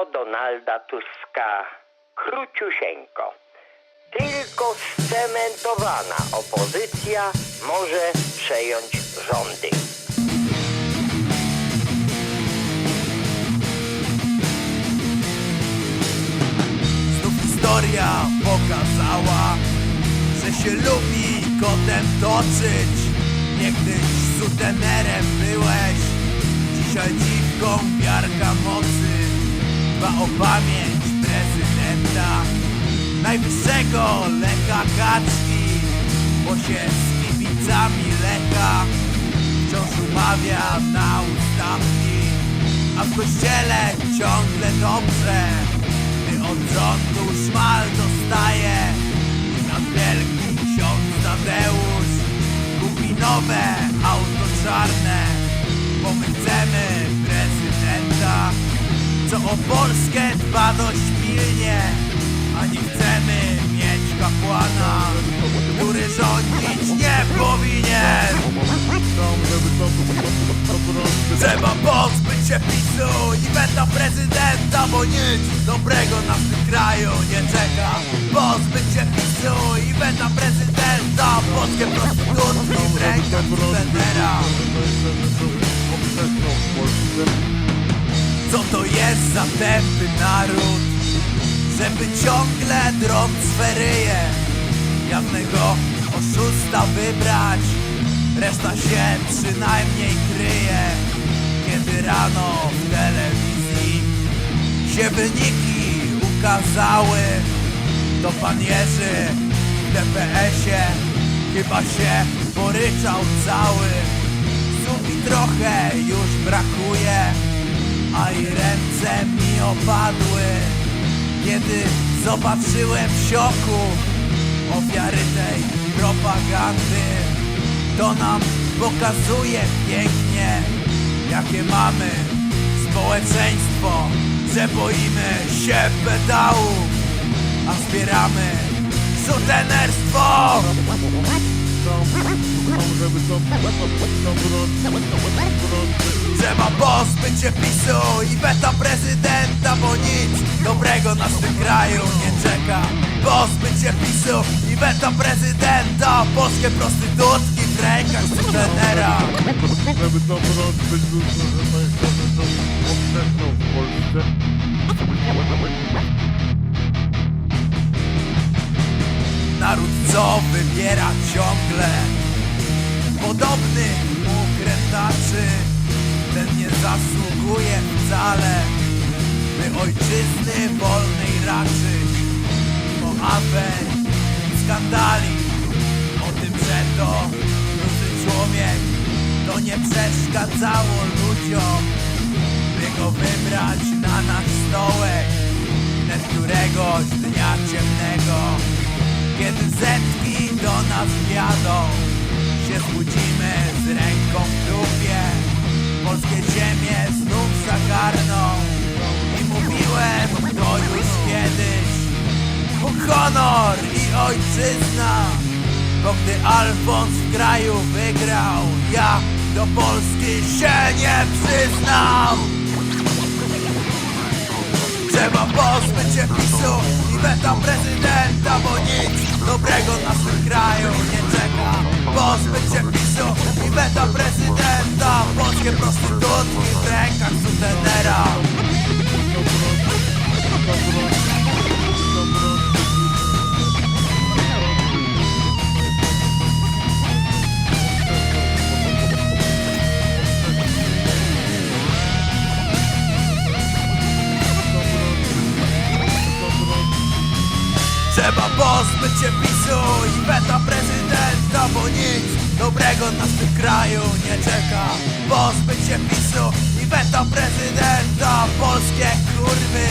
weto Donalda Tuska króciusieńko. Tylko scementowana opozycja może przejąć rządy. Znów historia pokazała, że się lubi kotem toczyć. Niegdyś sutenerem byłeś, dzisiaj dziwką miarka mocy. Dba o pamięć prezydenta, najwyższego Lecha Kaczki, bo się z kibicami Lecha wciąż umawia na ustawki, a w kościele ciągle dobrze. Gdy od rządu szmal dostaje na wielki ksiądz Tadeusz kupi nowe auto czarne, bo my chcemy o Polskę dba dość pilnie, a nie chcemy mieć kapłana, który rządzić nie powinien. Trzeba pozbyć się PiSu i weta prezydenta Bo nic dobrego nas w tym kraju nie czeka Pozbyć się PiSu i weta prezydenta Polskie prostytutki w rękach trenera Co to jest za tępy naród Żeby ciągle drąc sferyje Jawnego oszusta wybrać Reszta się przynajmniej kryje. Kiedy rano w telewizji Się wyniki ukazały To pan Jerzy w DPS-ie Chyba się poryczał cały. Słów mi trochę już brakuje A i ręce mi opadły. Kiedy zobaczyłem w szoku Ofiary tej propagandy To nam pokazuje pięknie Jakie mamy społeczeństwo Że boimy się pedału A wspieramy sutenerstwo Trzeba pozbyć się PiSu i weta prezydenta Bo nic dobrego nas w tym kraju nie czeka Pozbyć się PiSu i weta prezydenta Polskie prostytutki w rękach sutenera Żeby to rozbyć był powszechną w Polsce. Naród co wybiera ciągle Podobnych mu krętaczy Ten nie zasługuje wcale. By ojczyzny wolnej raczyć Mimo afer i skandali. O tym, że to duży człowiek To nie przeszkadzało ludziom By go wybrać na nasz stołek. Wnet któregoś dnia ciemnego Się zbudzimy z ręką w trupie Polskie ziemie znów zagarną. I mówiłem to już kiedyś Bo honor i ojczyzna. Bo gdy Alfons w kraju wygrał Ja do Polski się nie przyznam. Trzeba pozbyć się PiSu i weta prezydenta Bo nic dobrego w tym kraju nie Pozbyć się PiSu i weta prezydenta. Polskie prostytutki w rękach sutenera. Trzeba pozbyć się PiSu i weta prezydenta Bo nic dobrego nas w tym kraju nie czeka. Pozbyć się PiSu i weta prezydenta. Polskie kurwy